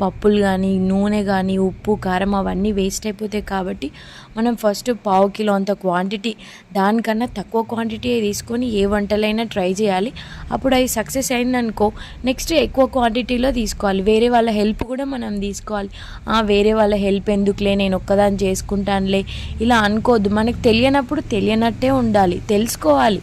పప్పులు కానీ నూనె కానీ ఉప్పు కారం అవన్నీ వేస్ట్ అయిపోతాయి కాబట్టి మనం ఫస్ట్ పావు కిలో అంత క్వాంటిటీ దానికన్నా తక్కువ క్వాంటిటీ తీసుకొని ఏ వంటలైనా ట్రై చేయాలి. అప్పుడు అవి సక్సెస్ అయిందనుకో నెక్స్ట్ ఎక్కువ క్వాంటిటీలో తీసుకోవాలి. వేరే వాళ్ళ హెల్ప్ కూడా మనం తీసుకోవాలి. వేరే వాళ్ళ హెల్ప్ ఎందుకులే? నేను ఒక్కదాన్ని చేసుకుంటానులే. ఇలా అనుకోవద్దు. మనకు తెలియనప్పుడు తెలియనట్టే ఉండాలి. తెలుసుకోవాలి.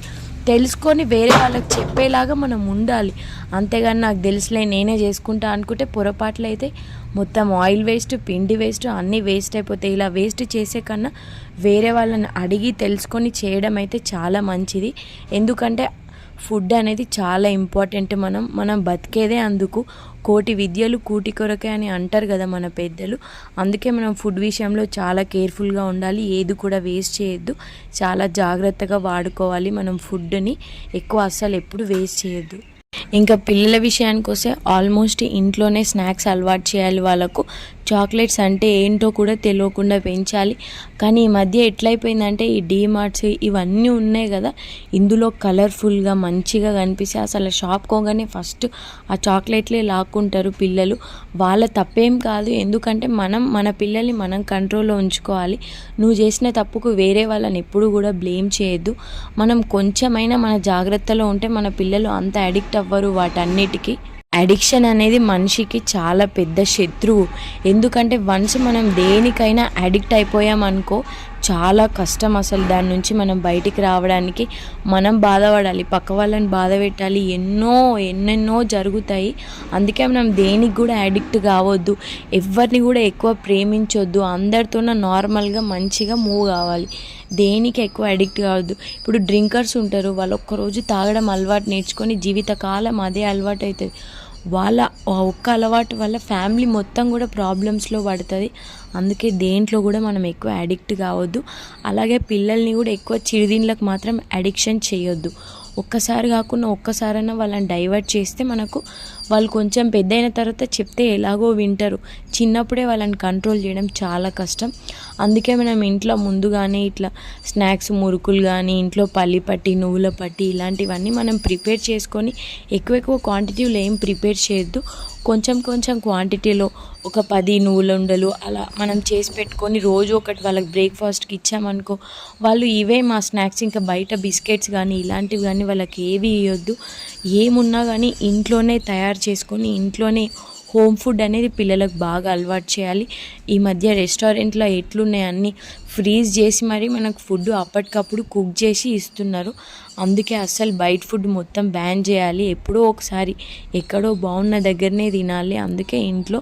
తెలుసుకొని వేరే వాళ్ళకి చెప్పేలాగా మనం ఉండాలి. అంతేగాని నాకు తెలుసులే నేనే చేసుకుంటా అనుకుంటే పొరపాట్లు అయితే మొత్తం ఆయిల్ వేస్ట్ పిండి వేస్ట్ అన్నీ వేస్ట్ అయిపోతాయి. ఇలా వేస్ట్ చేసే కన్నా వేరే వాళ్ళని అడిగి తెలుసుకొని చేయడం అయితే చాలా మంచిది. ఎందుకంటే ఫుడ్ అనేది చాలా ఇంపార్టెంట్ మనం మనం బతికేదే అందుకు కోటి విద్యలు కూటి కొరకే అని అంటారు కదా మన పెద్దలు. అందుకే మనం ఫుడ్ విషయంలో చాలా కేర్ఫుల్గా ఉండాలి ఏది కూడా వేస్ట్ చేయొద్దు. చాలా జాగ్రత్తగా వాడుకోవాలి మనం ఫుడ్ని. ఎక్కువ అస్సలు ఎప్పుడు వేస్ట్ చేయొద్దు. ఇంకా పిల్లల విషయానికి వస్తే ఆల్మోస్ట్ ఇంట్లోనే స్నాక్స్ అలవాటు చేయాలి వాళ్ళకు. చాక్లెట్స్ అంటే ఏంటో కూడా తెలియకుండా పెంచాలి. కానీ ఈ మధ్య ఎట్లయిపోయిందంటే ఈ డీమార్ట్స్ ఇవన్నీ ఉన్నాయి కదా ఇందులో కలర్ఫుల్గా మంచిగా కనిపిస్తే అసలు షాప్ కోగానే ఫస్ట్ ఆ చాక్లెట్లే లాక్కుంటారు పిల్లలు. వాళ్ళ తప్పేం కాదు ఎందుకంటే మనం మన పిల్లల్ని మనం కంట్రోల్లో ఉంచుకోవాలి. నువ్వు చేసిన తప్పుకు వేరే వాళ్ళని ఎప్పుడు కూడా బ్లేమ్ చేయొద్దు. మనం కొంచెమైనా మన జాగ్రత్తలో ఉంటే మన పిల్లలు అంత అడిక్ట్ అవ్వరు. వాటన్నిటికీ. అడిక్షన్ అనేది మనిషికి చాలా పెద్ద శత్రువు. ఎందుకంటే వన్స్ మనం దేనికైనా అడిక్ట్ అయిపోయామనుకో చాలా కష్టం అసలు. దాని నుంచి మనం బయటికి రావడానికి మనం బాధపడాలి పక్క వాళ్ళని బాధ పెట్టాలి. ఎన్నో ఎన్నెన్నో జరుగుతాయి. అందుకే మనం దేనికి కూడా అడిక్ట్ కావద్దు. ఎవరిని కూడా ఎక్కువ ప్రేమించొద్దు. అందరితోన నార్మల్గా మంచిగా మూవ్ కావాలి. దేనికి ఎక్కువ అడిక్ట్ కావద్దు. ఇప్పుడు డ్రింకర్స్ ఉంటారు వాళ్ళు ఒక్కరోజు తాగడం అలవాటు నేర్చుకొని జీవితకాలం అదే అలవాటు అవుతుంది వాళ్ళ ఒక్క అలవాటు వల్ల ఫ్యామిలీ మొత్తం కూడా ప్రాబ్లమ్స్లో పడుతుంది. అందుకే దేంట్లో కూడా మనం ఎక్కువ అడిక్ట్ కావద్దు. అలాగే పిల్లల్ని కూడా ఎక్కువ చిరుదిండ్లకు మాత్రం అడిక్షన్ చేయొద్దు. ఒక్కసారి కాకుండా ఒక్కసారైనా వాళ్ళని డైవర్ట్ చేస్తే మనకు వాళ్ళు కొంచెం పెద్ద అయిన తర్వాత చెప్తే ఎలాగో వింటారు. చిన్నప్పుడే వాళ్ళని కంట్రోల్ చేయడం చాలా కష్టం. అందుకే మనం ఇంట్లో ముందుగానే ఇట్లా స్నాక్స్ మురుకులు కానీ ఇంట్లో పల్లి పట్టి నువ్వుల పట్టి ఇలాంటివన్నీ మనం ప్రిపేర్ చేసుకొని ఎక్కువ ఎక్కువ క్వాంటిటీలో ఏం ప్రిపేర్ చేయొద్దు. కొంచెం కొంచెం క్వాంటిటీలో ఒక పది నువ్వుల ఉండలు అలా మనం చేసి పెట్టుకొని రోజు ఒకటి వాళ్ళకి బ్రేక్ఫాస్ట్కి ఇచ్చామనుకో వాళ్ళు ఇవే మా స్నాక్స్ ఇంకా బయట బిస్కెట్స్ కానీ ఇలాంటివి కానీ వాళ్ళకి ఏవి ఇవ్వద్దు ఏమున్నా కానీ ఇంట్లోనే తయారు చేసుకొని ఇంట్లోనే హోమ్ ఫుడ్ అనేది పిల్లలకు బాగా అలవాటు చేయాలి. ఈ మధ్య రెస్టారెంట్లో ఎట్లున్నాయి అన్నీ ఫ్రీజ్ చేసి మరి మనకు ఫుడ్ అప్పటికప్పుడు కుక్ చేసి ఇస్తున్నారు. అందుకే అస్సలు బయట ఫుడ్ మొత్తం బ్యాన్ చేయాలి. ఎప్పుడో ఒకసారి ఎక్కడో బాగున్న దగ్గరనే తినాలి. అందుకే ఇంట్లో